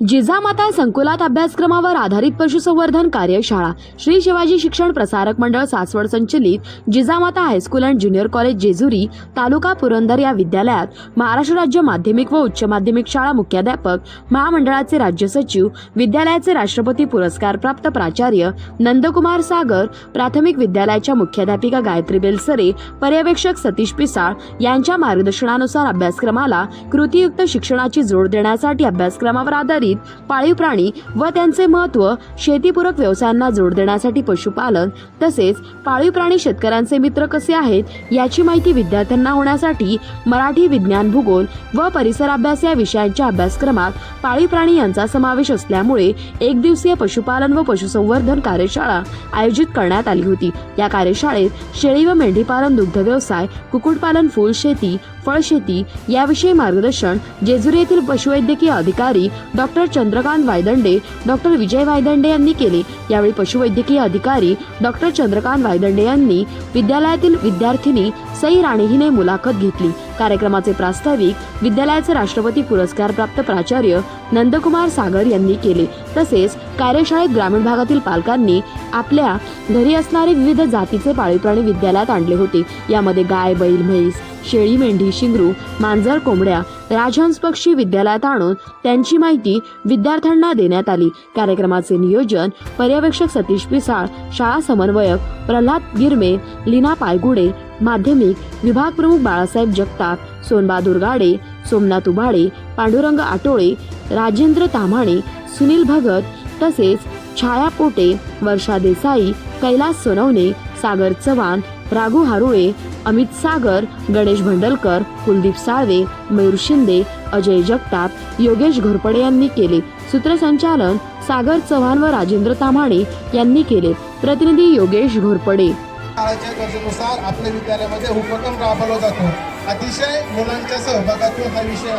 जिजामाता संकुलात अभ्यासक्रमावर आधारित पशुसंवर्धन कार्यशाळा. श्री शिवाजी शिक्षण प्रसारक मंडळ सासवड संचलित Jijamata high school and junior college Jejuri taluka Purandar या विद्यालयात महाराष्ट्र राज्य माध्यमिक व उच्च माध्यमिक शाळा मुख्याध्यापक महामंडळाचे राज्य सचिव विद्यालयाचे राष्ट्रपती पुरस्कार प्राप्त प्राचार्य नंदकुमार सागर प्राथमिक विद्यालयाच्या मुख्याध्यापिका गायत्री बेलसरे पर्यवेक्षक सतीश पिसाळ यांच्या मार्गदर्शनानुसार अभ्यासक्रमाला कृतीयुक्त शिक्षणाची जोड देण्यासाठी अभ्यासक्रमावर आधारित पाळीव प्राणी व त्यांचे महत्त्व शेतीपूरक व्यवसायांना जोड देण्यासाठी पशुपालन तसेच पाळीव प्राणी शेतकऱ्यांचे मित्र कसे आहेत याची माहिती विद्यार्थ्यांना होण्यासाठी मराठी विज्ञान भूगोल व परिसर अभ्यास या विषयांच्या अभ्यासक्रमात पाळीव प्राणी यांचा समावेश असल्यामुळे एक दिवसीय पशुपालन व पशुसंवर्धन कार्यशाळा आयोजित करण्यात आली होती. या कार्यशाळेत शेळी व मेंढीपालन दुग्ध व्यवसाय कुक्कुटपालन फुल शेती फळशेती याविषयी मार्गदर्शन जेजुरी येथील पशुवैद्यकीय अधिकारी डॉक्टर चंद्रकांत वायदंडे डॉक्टर विजय वायदंडे यांनी केले. यावेळी पशुवैद्यकीय अधिकारी डॉक्टर चंद्रकांत वायदंडे यांनी विद्यालयातील विद्यार्थिनी सई राणे हिने मुलाखत घेतली. कार्यक्रमाचे प्रास्ताविक विद्यालयाचे राष्ट्रपती पुरस्कार प्राप्त प्राचार्य नंदकुमार सागर यांनी केले. तसेच कार्यशाळेत ग्रामीण भागातील पालकांनी आपल्या घरी असणारे विविध जातीचे पाळीव प्राणी विद्यालयात आणले होते. यामध्ये गाय बैल म्हैस शेळी मेंढी शिंगरू मांजर कोंबड्या राजहंस पक्षी विद्यालयात आणून त्यांची माहिती विद्यार्थ्यांना देण्यात आली. कार्यक्रमाचे नियोजन पर्यवेक्षक सतीश पिसाळ शाळा समन्वयक प्रल्हाद गिरमे लीना पायगुडे माध्यमिक विभाग प्रमुख बाळासाहेब जगताप सोनबहादूर गाडे सोमनाथ उभाडे पांडुरंग आटोळे राजेंद्र ताम्हाणे सुनील भगत तसेच छाया पोटे वर्षा देसाई कैलास सोनवणे सागर चव्हाण राघू हारुळे अमित सागर गणेश भंडलकर कुलदीप साळवे मयूर शिंदे अजय जगताप योगेश घोरपडे यांनी केले. सूत्रसंचालन सागर चव्हाण व राजेंद्र ताम्हाणे यांनी केले. प्रतिनिधी योगेश घोरपडे. काळाच्या गरजेनुसार आपल्या विद्यालयामध्ये उपक्रम राबवला जातो. अतिशय मुलांच्या सहभागातून हा विषय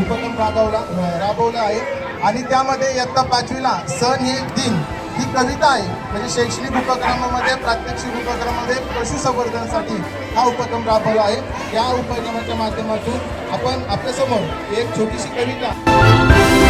उपक्रम राबवला राबवला आहे. आणि त्यामध्ये इयत्ता पाचवीला सण हे दिन ही कविता आहे. म्हणजे शैक्षणिक उपक्रमामध्ये प्रात्यक्षिक उपक्रमामध्ये पशुसंवर्धनासाठी हा उपक्रम राबवला आहे. या उपक्रमाच्या माध्यमातून आपण आपल्यासमोर एक छोटीशी कविता.